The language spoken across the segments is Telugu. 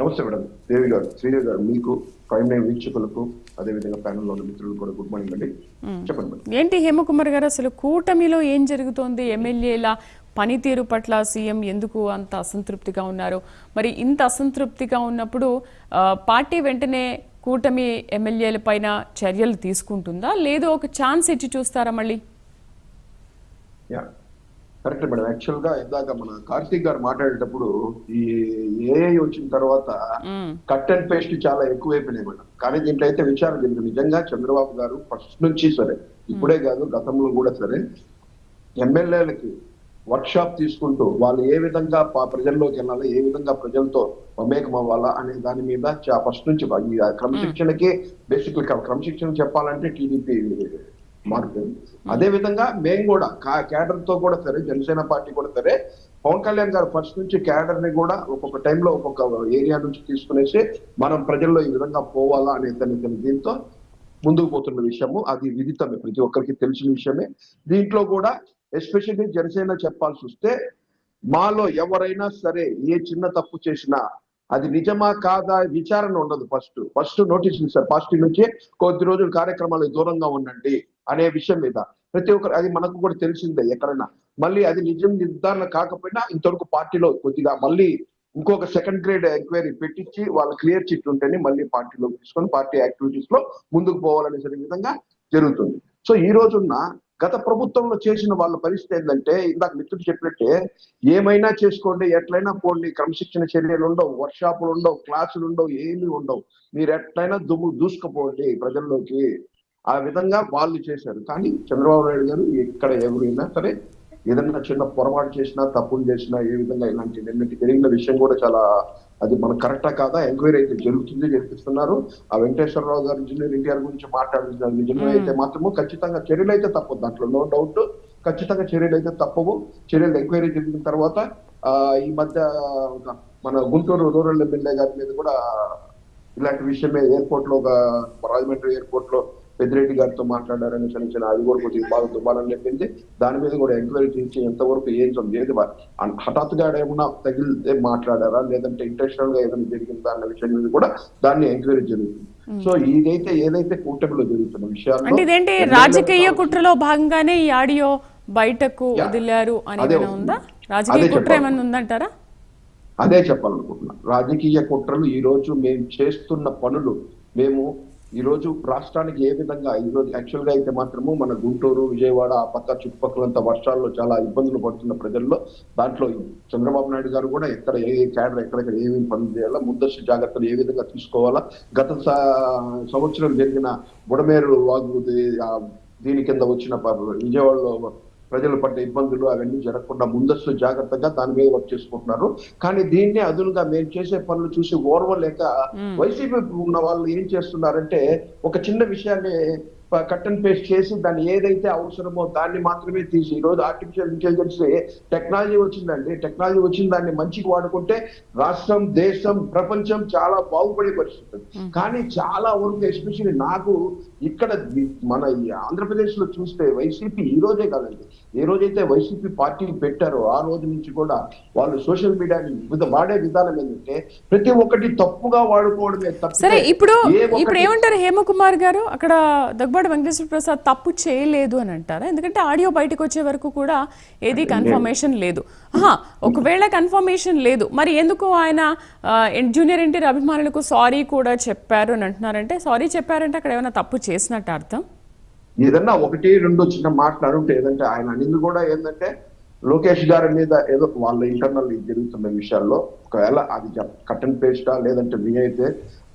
నమస్తే మేడం. దేవి గారు శ్రీదేవి గారు మీకు ప్రైమ్ నైన్ వీక్షకులకు అదేవిధంగా ప్యానల్లో ఉన్న మిత్రులకు కూడా గుడ్ మార్నింగ్ అండి. చెప్పండి మేడం. ఏంటి హేమకుమార్ గారు అసలు కూటమిలో ఏం జరుగుతోంది? ఎమ్మెల్యేల పనితీరు పట్ల సీఎం ఎందుకు అంత అసంతృప్తిగా ఉన్నారు? మరి ఇంత అసంతృప్తిగా ఉన్నప్పుడు పార్టీ వెంటనే కూటమి ఎమ్మెల్యేల పైన చర్యలు తీసుకుంటుందా? లేదు ఒక ఛాన్స్ ఇచ్చి చూస్తారా మళ్ళీ? Correct madam. యాక్చువల్గా ఇందాక మన కార్తీక్ గారు మాట్లాడేటప్పుడు ఈ ఏఐ వచ్చిన తర్వాత. కట్ అండ్ పేస్ట్ చాలా ఎక్కువైపోయినాయి మేడం. కానీ దీంట్లో అయితే విచారణ జరిగింది. నిజంగా చంద్రబాబు గారు ఫస్ట్ నుంచి సరే ఇప్పుడే కాదు గతంలో కూడా సరే ఎమ్మెల్యేలకి వర్క్ షాప్ తీసుకుంటూ వాళ్ళు ఏ విధంగా ప్రజల్లోకి వెళ్ళాలి ఏ విధంగా ప్రజలతో మమేకం అవ్వాలా అనే దాని మీద ఫస్ట్ నుంచి క్రమశిక్షణకి బేసిక్ క్రమశిక్షణ చెప్పాలంటే టీడీపీ మార్పు. అదే విధంగా మేము కూడా క్యాడర్తో కూడా సరే జనసేన పార్టీ కూడా సరే పవన్ కళ్యాణ్ గారు ఫస్ట్ నుంచి క్యాడర్ని కూడా ఒక్కొక్క టైంలో ఒక్కొక్క ఏరియా నుంచి తీసుకునేసి మనం ప్రజల్లో ఈ విధంగా పోవాలా అనే దీంతో ముందుకు పోతున్న విషయము. అది విదితమే ప్రతి ఒక్కరికి తెలిసిన విషయమే. దీంట్లో కూడా ఎస్పెషల్లీ జనసేన చెప్పాల్సి వస్తే మాలో ఎవరైనా సరే ఏ చిన్న తప్పు చేసినా అది నిజమా కాదా విచారణ ఉండదు ఫస్ట్. ఫస్ట్ నోటీస్ ఇస్తారు. పార్టీ నుంచి కొద్ది రోజులు కార్యక్రమాలకు దూరంగా ఉండండి. అనే విషయం మీద. ప్రతి ఒక్కరు అది మనకు కూడా తెలిసిందే ఎక్కడైనా. మళ్ళీ అది నిజం నిర్ధారణ కాకపోయినా ఇంతవరకు పార్టీలో కొద్దిగా మళ్ళీ ఇంకొక సెకండ్ గ్రేడ్ ఎంక్వైరీ పెట్టించి వాళ్ళ క్లియర్ చిట్ ఉంటేనే మళ్ళీ పార్టీలో తీసుకొని పార్టీ యాక్టివిటీస్లో ముందుకు పోవాలనే విధంగా జరుగుతుంది. సో ఈ రోజున్న గత ప్రభుత్వంలో చేసిన వాళ్ళ పరిస్థితి ఏంటంటే ఇందాక మిత్రుడు చెప్పినట్టే ఏమైనా చేసుకోండి ఎట్లయినా పోండి క్రమశిక్షణ చర్యలు ఉండవు వర్క్షాపులు ఉండవు క్లాసులు ఉండవు ఏమీ ఉండవు. మీరు ఎట్లయినా దుమ్ము దూసుకుపోండి ప్రజల్లోకి. ఆ విధంగా వాళ్ళు చేశారు. కానీ చంద్రబాబు నాయుడు గారు ఎక్కడ ఎవరైనా సరే ఏదన్నా చిన్న పొరపాటు చేసినా తప్పులు చేసినా ఏ విధంగా ఇలాంటి నిన్నటి జరిగిన విషయం కూడా చాలా అది మనకు కరెక్టా కాదా? ఎంక్వైరీ అయితే జరుగుతుంది జరిపిస్తున్నారు ఆ వెంకటేశ్వరరావు గారు ఇంజనీర్ ఎన్టీఆర్ గురించి మాట్లాడుతున్నారు. నిజమే అయితే మాత్రము ఖచ్చితంగా చర్యలు అయితే తప్పదు దాంట్లో నో డౌట్ ఖచ్చితంగా చర్యలు అయితే తప్పవు. చర్యలు ఎంక్వైరీ జరిగిన తర్వాత ఆ ఈ మధ్య మన గుంటూరు రూరల్ ఎమ్మెల్యే గారి మీద కూడా ఇలాంటి విషయమే ఎయిర్పోర్ట్లో ఒక రాజమండ్రి ఎయిర్పోర్ట్లో పెద్దిరెడ్డి గారితో మాట్లాడారని చిన్న అది కూడా కొద్దిగా బాగా దుబాలని చెప్పింది. దాని మీద కూడా ఎంక్వైరీ చేసి ఎంతవరకు ఏం అన్- హఠాత్తుగా ఏమన్నా తగిలితే మాట్లాడారా? లేదంటే ఇంటెన్షనల్గా ఏదైనా జరిగిందా అన్న విషయం మీద కూడా దాన్ని ఎంక్వైరీ జరుగుతుంది. సో ఇదైతే ఏదైతే కూటమిలో జరుగుతున్న విషయాల్లో అంటే ఇదేంటి రాజకీయ కుట్రలో భాగంగానే ఈ ఆడియో బయటకు. వదిలారు అని అదే ఏమైనా ఉందా? రాజకీయ కుట్ర. ఏమైనా ఉందంటారా? అదే చెప్పాలనుకుంటున్నా. రాజకీయ కుట్రలు ఈ రోజు మేము చేస్తున్న పనులు మేము ఈ రోజు రాష్ట్రానికి ఏ విధంగా ఈరోజు యాక్చువల్గా అయితే మాత్రము మన గుంటూరు విజయవాడ ఆ పక్క చుట్టుపక్కలంతా వర్షాల్లో చాలా ఇబ్బందులు పడుతున్న ప్రజల్లో దాంట్లో చంద్రబాబు నాయుడు గారు కూడా ఎక్కడ ఏ క్యాడర్ ఎక్కడెక్కడ ఏమేమి పనులు చేయాలా ముందస్తు జాగ్రత్తలు ఏ విధంగా తీసుకోవాలా? గత సంవత్సరం జరిగిన బుడమేరు వాగు దీని కింద వచ్చిన విజయవాడలో ప్రజలు పడ్డ ఇబ్బందులు అవన్నీ జరగకుండా ముందస్తు జాగ్రత్తగా దాని మీద వర్క్ చేసుకుంటున్నారు. కానీ దీన్నే అదునుగా మేము చేసే పనులు చూసి ఓర్వలేక వైసీపీ ఉన్న వాళ్ళు ఏం చేస్తున్నారంటే ఒక చిన్న విషయాన్ని కట్ అండ్ పేస్ట్ చేసి దాన్ని ఏదైతే అవసరమో దాన్ని మాత్రమే తీసి ఈ రోజు ఆర్టిఫిషియల్ ఇంటెలిజెన్స్ టెక్నాలజీ వచ్చిందండి. టెక్నాలజీ వచ్చిన దాన్ని మంచికి వాడుకుంటే రాష్ట్రం దేశం ప్రపంచం చాలా బాగుపడే పరిస్థితి. కానీ చాలా వరకు ఎస్పెషల్లీ నాకు ఇక్కడ మన ఈ ఆంధ్రప్రదేశ్లో చూస్తే వైసీపీ ఈ రోజే కాదండి. ఏ రోజైతే వైసీపీ పార్టీ పెట్టారో ఆ రోజు నుంచి కూడా వాళ్ళు సోషల్ మీడియాని వాడే విధానం ఏంటంటే ప్రతి ఒక్కటి తప్పుగా వాడుకోవడమే సరే ఇప్పుడు ఇప్పుడు ఏమంటారు హేమకుమార్ గారు? అక్కడ దగ్గబాటి వెంకటేశ్వర ప్రసాద్ తప్పు చేయలేదు అని అంటారా? ఎందుకంటే ఆడియో బయటకు వచ్చే వరకు కూడా ఏది కన్ఫర్మేషన్ లేదు. ఒకవేళ కన్ఫర్మేషన్ లేదు మరి ఎందుకు ఆయన జూనియర్ ఎన్టీఆర్ అభిమానులకు సారీ కూడా చెప్పారు అని అంటున్నారంటే సారీ చెప్పారంటే అక్కడ ఏమైనా తప్పు చేసినట్టు అర్థం? ఏదన్నా ఒకటి రెండు చిన్న మాటలు ఏదంటే ఆయన అనింది కూడా ఏంటంటే లోకేష్ గారి మీద ఏదో వాళ్ళ ఇంటర్నల్ జరుగుతున్న విషయాల్లో ఒకవేళ అది కట్టన్ పేస్టా లేదంటే మీ అయితే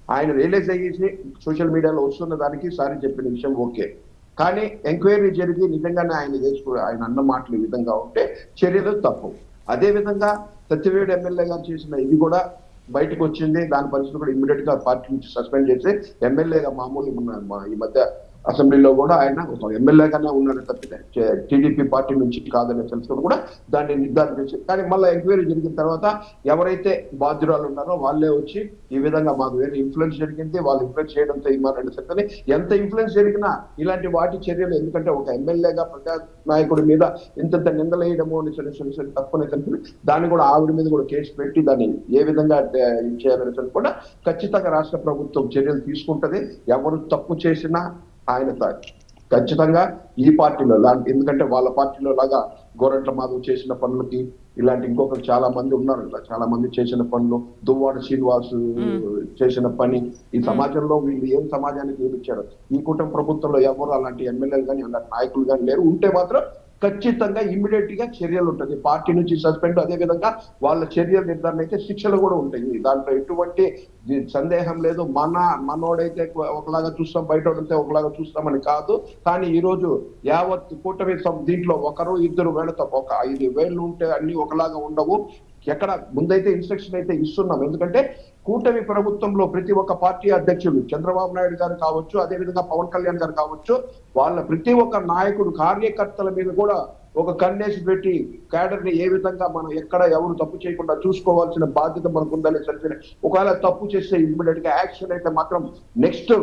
ఆయన రియలైజ్ అయ్యేసి సోషల్ మీడియాలో వస్తున్న దానికి సారి చెప్పిన విషయం ఓకే. కానీ ఎంక్వైరీ జరిగి నిజంగానే ఆయన చేసుకో ఆయన అన్న మాటలు ఈ విధంగా ఉంటే చర్యలు తప్పు. అదే విధంగా సత్యవేడు ఎమ్మెల్యే గారు చేసిన ఇది కూడా బయటకు వచ్చింది దాని పరిస్థితి కూడా ఇమ్మీడియట్గా పార్టీ నుంచి సస్పెండ్ చేసి ఎమ్మెల్యేగా మామూలు మా ఈ మధ్య అసెంబ్లీలో కూడా ఆయన ఒక ఎమ్మెల్యేగానే ఉన్నాడు తప్పితే టీడీపీ పార్టీ నుంచి కాదని తెలుసుకుని కూడా దాన్ని నిర్ధారణ చేసి కానీ మళ్ళీ ఎంక్వైరీ జరిగిన తర్వాత ఎవరైతే బాధ్యురాలు ఉన్నారో వాళ్ళే వచ్చి ఈ విధంగా మాకు వేరే ఇన్ఫ్లుయెన్స్ జరిగింది వాళ్ళు ఇన్ఫ్లుయెన్స్ చేయడంతో ఇవ్వాలని చెప్పని ఎంత ఇన్ఫ్లుయెన్స్ జరిగినా ఇలాంటి వాటి చర్యలు ఎందుకంటే ఒక ఎమ్మెల్యేగా ప్రజా నాయకుడి మీద ఇంతంత నిందలేయడము అని చిన్న చిన్న తెలిపి దాన్ని కూడా ఆవిడ మీద కూడా కేసు పెట్టి దాన్ని ఏ విధంగా ఇది చేయాలని చెప్పి కూడా ఖచ్చితంగా రాష్ట్ర ప్రభుత్వం చర్యలు తీసుకుంటది. ఎవరు తప్పు చేసినా ఆయన ఖచ్చితంగా ఈ పార్టీలో లాంటి ఎందుకంటే వాళ్ళ పార్టీలో లాగా గోరంట్ల మాధవ్ చేసిన పనులకి ఇలాంటి ఇంకొకరు చాలా మంది ఉన్నారు ఇట్లా చాలా మంది చేసిన పనులు దువ్వాడ శ్రీనివాస్ చేసిన పని ఈ సమాజంలో వీళ్ళు ఏం సమాజానికి ఏమి ఇచ్చారు. ఈ కుటుంబ ప్రభుత్వంలో ఎవరు అలాంటి ఎమ్మెల్యేలు కానీ అలాంటి నాయకులు కానీ లేరు. ఉంటే మాత్రం ఖచ్చితంగా ఇమ్మీడియట్గా చర్యలు ఉంటుంది పార్టీ నుంచి సస్పెండ్ అదే విధంగా వాళ్ళ చర్యలు నిర్ధారణ అయితే శిక్షలు కూడా ఉంటాయి. దాంట్లో ఎటువంటి సందేహం లేదు. మన మనోడైతే ఒకలాగా చూస్తాం బయట ఉంటే ఒకలాగా చూస్తామని కాదు. కానీ ఈ రోజు యావత్ కూటమి దీంట్లో ఒకరు ఇద్దరు వేళతో ఒక ఐదు వేళ్ళు ఉంటే అన్ని ఒకలాగా ఉండవు. ఎక్కడ ముందైతే ఇన్స్ట్రక్షన్ అయితే ఇస్తున్నాం. ఎందుకంటే కూటమి ప్రభుత్వంలో ప్రతి ఒక్క పార్టీ అధ్యక్షులు చంద్రబాబు నాయుడు గారు కావచ్చు అదే విధంగా పవన్ కళ్యాణ్ గారు కావచ్చు వాళ్ళ ప్రతి ఒక్క నాయకుడు కార్యకర్తల మీద కూడా ఒక కన్నేసి పెట్టి క్యాడర్ని ఏ విధంగా మనం ఎక్కడ ఎవరు తప్పు చేయకుండా చూసుకోవాల్సిన బాధ్యత మనకు ఉందని తెలిసిన ఒకవేళ తప్పు చేస్తే ఇమ్మీడియట్గా యాక్షన్ అయితే మాత్రం నెక్స్ట్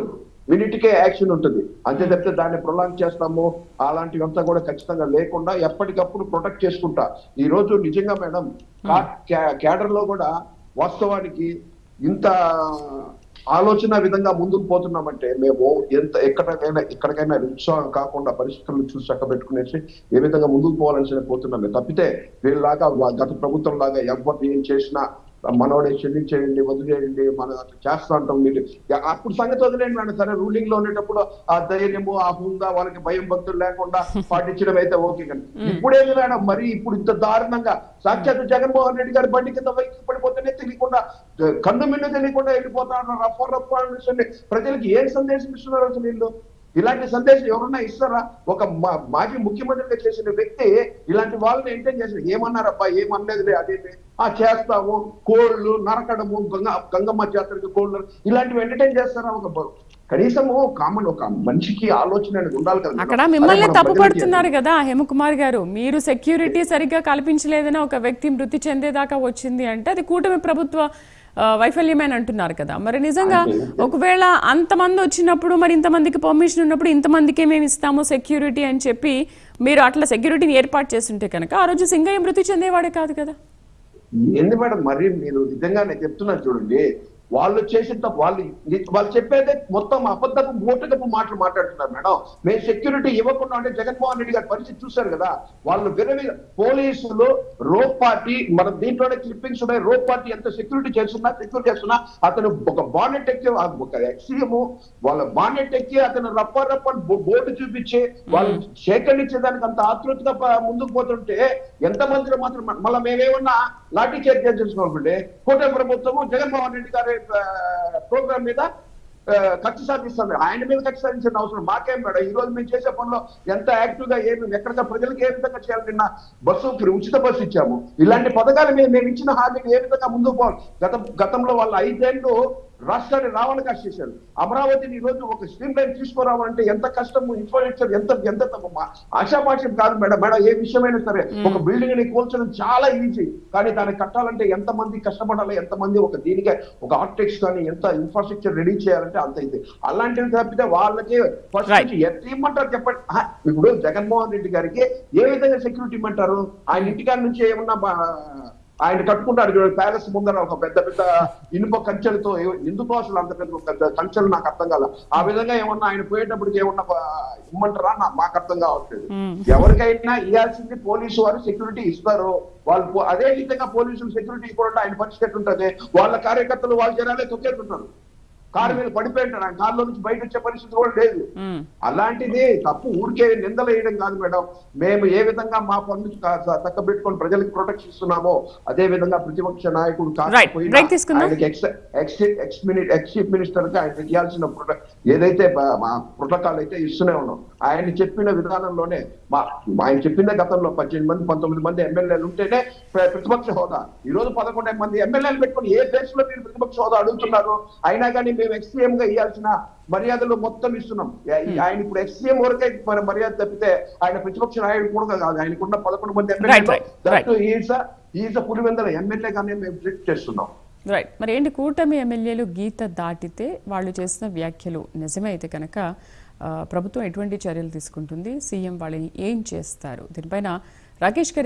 మినిట్కే యాక్షన్ ఉంటుంది. అంతే తప్పితే దాన్ని ప్రొలాంగ్ చేస్తాము. అలాంటివంతా కూడా ఖచ్చితంగా లేకుండా ఎప్పటికప్పుడు ప్రొటెక్ట్ చేసుకుంటా. ఈ రోజు నిజంగా మేడం క్యాడర్లో కూడా వాస్తవానికి ఇంత ఆలోచన విధంగా ముందుకు పోతున్నామంటే మేము ఎంత ఎక్కడికైనా ఎక్కడికైనా నిరుత్సాహం కాకుండా పరిస్థితులను చూసి చక్కబెట్టుకునేసి ఏ విధంగా ముందుకు పోవాలని పోతున్నామే తప్పితే వీళ్ళలాగా గత ప్రభుత్వం లాగా ఎవరు ఏం చేసినా మనోడే క్షమించేయండి వదిలేయండి మన అట్లా చేస్తా ఉంటాం మీరు అప్పుడు సంగతి వదిలేండి మేడం. సరే రూలింగ్లో ఉండేటప్పుడు ఆ ధైర్యము ఆ హుందా వాళ్ళకి భయం భక్తులు లేకుండా పాటించడం అయితే ఓకే కానీ ఇప్పుడేమి మేడం. మరి ఇప్పుడు ఇంత దారుణంగా సాక్షాత్ జగన్మోహన్ రెడ్డి గారి బండి కింద వైకి పడిపోతేనే తెలియకుండా కన్ను మిన్ను తెలియకుండా వెళ్ళిపోతా ఉన్నారు రఫ రఫ ప్రజలకి ఏం సందేశం ఇస్తున్నారు అసలు వీళ్ళు? ఇలాంటి సందేశం ఎవరన్నా ఇస్తారా? ఒక మాజీ ముఖ్యమంత్రిగా చేసిన వ్యక్తి ఇలాంటి వాళ్ళని ఎంటైన్ చేసిన ఏమన్నారబ్బా? ఏమనలేదులే అదేంటి? ఆ చేస్తాము కోళ్ళు నరకడము గంగ గంగమ్మ జాతరకి కోళ్ళు ఇలాంటివి ఎంటర్టైన్ చేస్తారా? ఒక కనీసము కామన్ ఒక మనిషికి ఆలోచన అనేది ఉండాలి కదా అక్కడ మిమ్మల్ని తప్పు పడుతున్నారు కదా హేమకుమార్ గారు. మీరు సెక్యూరిటీ సరిగ్గా కల్పించలేదని ఒక వ్యక్తి మృతి చెందేదాకా వచ్చింది అంటే అది కూటమి ప్రభుత్వ వైఫల్యమని అంటున్నారు కదా. మరి నిజంగా ఒకవేళ అంతమంది వచ్చినప్పుడు మరి ఇంతమందికి పర్మిషన్ ఉన్నప్పుడు ఇంతమందికి మేము ఇస్తాము సెక్యూరిటీ అని చెప్పి మీరు అట్లా సెక్యూరిటీని ఏర్పాటు చేస్తుంటే కనుక ఆ రోజు సింగయ్య మృతి చెందేవాడే కాదు కదా. మేడం? మరి మీరు నిజంగా నేను చెప్తున్నాను చూడండి. వాళ్ళు చేసిన తప్పు వాళ్ళు వాళ్ళు చెప్పేదే మొత్తం అబద్ధపు మూటగపు మాటలు మాట్లాడుతున్నారు మేడం. మేము సెక్యూరిటీ ఇవ్వకుండా అంటే జగన్మోహన్ రెడ్డి గారి పరిస్థితి చూశారు కదా. వాళ్ళు విరవి పోలీసులు రోప్ పార్టీ మన దీంట్లోనే క్లిప్పింగ్స్ ఉన్నాయి. రోప్ పార్టీ ఎంత సెక్యూరిటీ చేస్తున్నా సెక్యూరిటీ చేస్తున్నా అతను ఒక బానెట్ ఎక్కి ఒక ఎక్సీఎం వాళ్ళ బానెట్ ఎక్కి అతను రప్ప రప్ప బోర్డు చూపించి వాళ్ళు సేకరించేదానికి అంత ఆతృతగా ముందుకు పోతుంటే ఎంత మందిలో మాత్రం మళ్ళీ మేమేమన్నా లాఠీ చేతి చేసుకోవాలంటే కూటమి ప్రభుత్వము జగన్మోహన్ రెడ్డి గారి ప్రోగ్రామ్ మీద ఖర్చు సాధిస్తుంది ఆయన మీద ఖర్చు సాధించిన అవసరం మాకేం మేడం. ఈ రోజు మేము చేసే పనిలో ఎంత యాక్టివ్గా ఏమి ఎక్కడ ప్రజలకు ఏ విధంగా చేయాలి నిన్న బస్సు ఫ్రీ ఉచిత బస్సు ఇచ్చాము. ఇలాంటి పథకాలు మేము మేము ఇచ్చిన హామీలు ఏ విధంగా ముందుకు పోవాలి? గత గతంలో వాళ్ళ ఐదేళ్ళు రాష్ట్రాన్ని రావణ కాస్ట్ చేశారు. అమరావతిని ఈ రోజు ఒక స్ట్రీమ్ లైన్ తీసుకురావాలంటే ఎంత కష్టము ఇన్ఫ్రాస్ట్రక్చర్ ఎంత ఎంత ఆశాపాషం కాదు మేడం. మేడం ఏ విషయమైనా సరే ఒక బిల్డింగ్ని కూల్చడం చాలా ఈజీ కానీ దాన్ని కట్టాలంటే ఎంత మంది కష్టపడాలి? ఎంత మంది ఒక దీనికి ఒక ఆర్కిటెక్ట్స్ కానీ ఎంత ఇన్ఫ్రాస్ట్రక్చర్ రెడీ చేయాలంటే అంత ఇది అలాంటివి తప్పితే వాళ్ళకి ఫస్ట్ ఎట్లా ఇమ్మంటారు చెప్పండి? ఇప్పుడు జగన్మోహన్ రెడ్డి గారికి ఏ విధంగా సెక్యూరిటీ ఇమ్మంటారు? ఆయన ఇంటికాడ నుంచి ఏమన్నా ఆయన కట్టుకుంటాడు చూడండి ప్యాలెస్ ముందర ఒక పెద్ద పెద్ద ఇనుప కంచెలతో ఎందుకు అసలు అంత పెద్ద పెద్ద కంచెలు నాకు అర్థం కాల. ఆ విధంగా ఏమన్నా ఆయన పోయేటప్పటికి ఏమన్నా ఇమ్మంటారా? నా- మాకు అర్థం కావట్లేదు. ఎవరికైనా ఇవ్వాల్సింది పోలీసు వారు సెక్యూరిటీ ఇస్తారు. వాళ్ళు అదే విధంగా పోలీసులు సెక్యూరిటీ ఇవ్వడం ఆయన పరిస్థితి ఉంటుంది వాళ్ళ కార్యకర్తలు వాళ్ళ జనాలే తొక్కేస్తుంటారు. కారు మీద పడిపోయింటారు ఆయన కారులో నుంచి బయట వచ్చే పరిస్థితి కూడా లేదు. అలాంటిది తప్పు ఊరికే నిందలు వేయడం కాదు మేడం. మేము ఏ విధంగా మా పనులు తక్క పెట్టుకొని ప్రజలకు ప్రొటెక్షన్ ఇస్తున్నామో అదే విధంగా ప్రతిపక్ష నాయకుడు. ఆయనకి ex ex minute ex chief మినిస్టర్గా ఆయనకి ఇవ్వాల్సిన ఏదైతే మా ప్రోటోకాల్ అయితే ఇస్తూనే ఉన్నాం. ఆయన చెప్పిన విధానంలోనే మా ఆయన చెప్పిన గతంలో పద్దెనిమిది మంది పంతొమ్మిది మంది ఎమ్మెల్యేలు ఉంటేనే ప్ర- ప్రతిపక్ష హోదా. ఈ రోజు పదకొండు మంది ఎమ్మెల్యేలు పెట్టుకొని ఏ దేశంలో మీరు ప్రతిపక్ష హోదా అడుగుతున్నారు? అయినా కానీ మేము ఎక్స్సీఎం గా ఇవ్వాల్సిన మర్యాదలు మొత్తం ఇస్తున్నాం. ఆయన ఇప్పుడు ఎక్స్సీఎం వరకే మన మర్యాద తప్పితే ఆయన ప్రతిపక్ష నాయకుడు కూడా కాదు. ఆయనకున్న పదకొండు మంది. ఎమ్మెల్యేలు ఈస పులివెందల ఎమ్మెల్యేగానే మేము ట్రీట్ చేస్తున్నాం. రైట్ మరి ఏంటి కూటమి ఎమ్మెల్యేలు గీత దాటితే వాళ్ళు చేసిన వ్యాఖ్యలు నిజమే అయితే కనుక ప్రభుత్వం ఎటువంటి చర్యలు తీసుకుంటుంది? సీఎం వాళ్ళని ఏం చేస్తారు? దీనిపైన రాకేష్ గారి